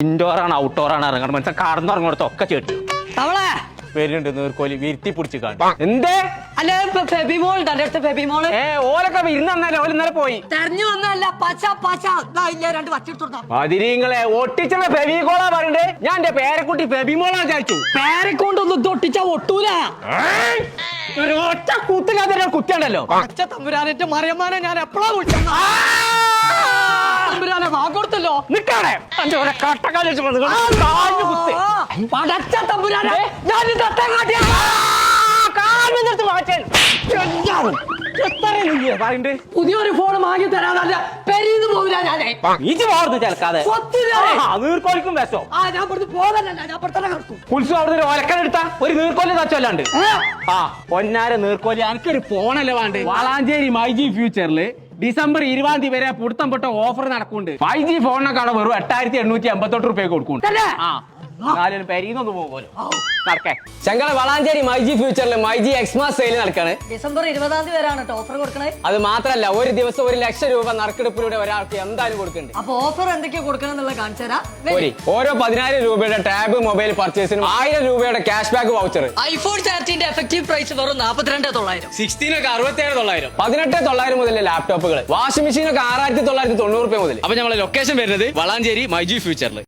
Indoor ആണ് outdoor ആണ് ഇറങ്ങണം മനസ്സിലാ ഇറങ്ങുന്നത് ഒക്കെ ചേട്ടി തവളെ. വരുന്നുണ്ട് നീർക്കോലി വിരുത്തി പിടിച്ച് കാണും എന്തേ? അല്ല ഫെബിമോൾ അടുത്ത് ഫെബിമോൾ ഏ ഓലൊക്കെ വിരുന്ന് വന്നാലേ ഓല ഇന്നലെ പോയി. തെരഞ്ഞു വന്നല്ല പച്ച പച്ച. ഇല്ല രണ്ട് ഫെബികോളാ പറയണ്ടേ? ഞാൻ എന്റെ പേരക്കുട്ടി ഫെബിമോളാ വിചാരിച്ചു. പേരെക്കൊണ്ടൊന്നും തൊട്ടിച്ച ഒട്ടൂല. ഒരു ഒറ്റ കുത്തില്ലാതെ കുത്തിയുണ്ടല്ലോ പച്ച തമ്പുരാനെ മറിയമ്മാനെ ഞാൻ എപ്പോഴാ കുടിച്ചു തമ്പുരാനെ വാഗൊടുത്തല്ലോ എന്റെ. പടച്ച തമ്പുരാനെ. ഞാൻ മാറ്റാൻ. പുതിയൊരു ഫോൺ വാങ്ങി തരാനല്ല പെരീന്ന് പോവില്ല ഞാനേ. പോർന്ന് ചേർക്കാതെ നീർക്കോലിക്കും വിഷോ ആ ഞാൻ ഇവിടുന്ന് പോകാനല്ല ഞാൻ ഇപ്പുറത്തന്നെ കിടക്കും. ഉത്സവം അവിടെ ഒരു ഒലക്കനെടുത്താ ഒരു നീർക്കോലി തച്ചല്ലാണ്ട്? ആ പൊന്നാര നീർക്കോലി എനിക്കൊരു ഫോണല്ലേ വേണ്ടേ? വാളാഞ്ചേരി മൈജി ഫ്യൂച്ചറിൽ ഫ്യൂച്ചറിൽ ഡിസംബർ ഇരുപതാം തീയതി വരെ പുടുത്തം പൊട്ട ഓഫർ നടക്കുന്നുണ്ട്. ഫൈവ് ജി ഫോണിനൊക്കെ വെറും എട്ടായിരത്തി എണ്ണൂറ്റി എൺപത്തെട്ട് റുപ്യ കൊടുക്കും തന്നെ? ആ. നാലും പെരീന്നൊന്ന് പോകുമല്ലോ നടക്കേ. ഞങ്ങളെ വളാഞ്ചേരി മൈജി ഫ്യൂച്ചറിൽ മൈജി എക്സ്മാസ് സെയിൽ നടക്കാണ്. ഡിസംബർ ഇരുപതാം തീയതി വരെയാണ് ട്ടോ ഓഫർ കൊടുക്കണേ. അത് മാത്രല്ല ഒരു ദിവസം ഒരു ലക്ഷം രൂപ നറുക്കെടുപ്പിലൂടെ ഒരാൾക്ക് എന്തായാലും കൊടുക്കുന്നുണ്ട്. അപ്പൊ ഓഫർ എന്തൊക്കെയാ കൊടുക്കണം എന്നുള്ളത് കാണിച്ചു തരാം ഒരു ഓരോ പതിനായിരം രൂപയുടെ ടാബ് മൊബൈൽ പർച്ചേസിനും ആയിരം രൂപയുടെ ക്യാഷ് ബാക്ക് വൗച്ചർ ഐഫോൺ തേർട്ടീന്റെ എഫക്റ്റീവ് പ്രൈസ് വെറും നാൽപ്പത്തിരണ്ട് തൊള്ളായിരം. സിക്സ്റ്റീനൊക്കെ അറുപത്തേഴ് തൊള്ളായിരം. പതിനെട്ട് തൊള്ളായിരം മുതൽ ലാപ്ടോപ്പുകൾ വാഷിംഗ് മെഷീനൊക്കെ ആറായിരത്തി തൊള്ളായിരത്തി തൊണ്ണൂറ് രൂപ മുതൽ അപ്പൊ നമ്മളെ ലൊക്കേഷൻ വരുന്നത് വളാഞ്ചേരി മൈജി ഫ്യൂച്ചറിൽ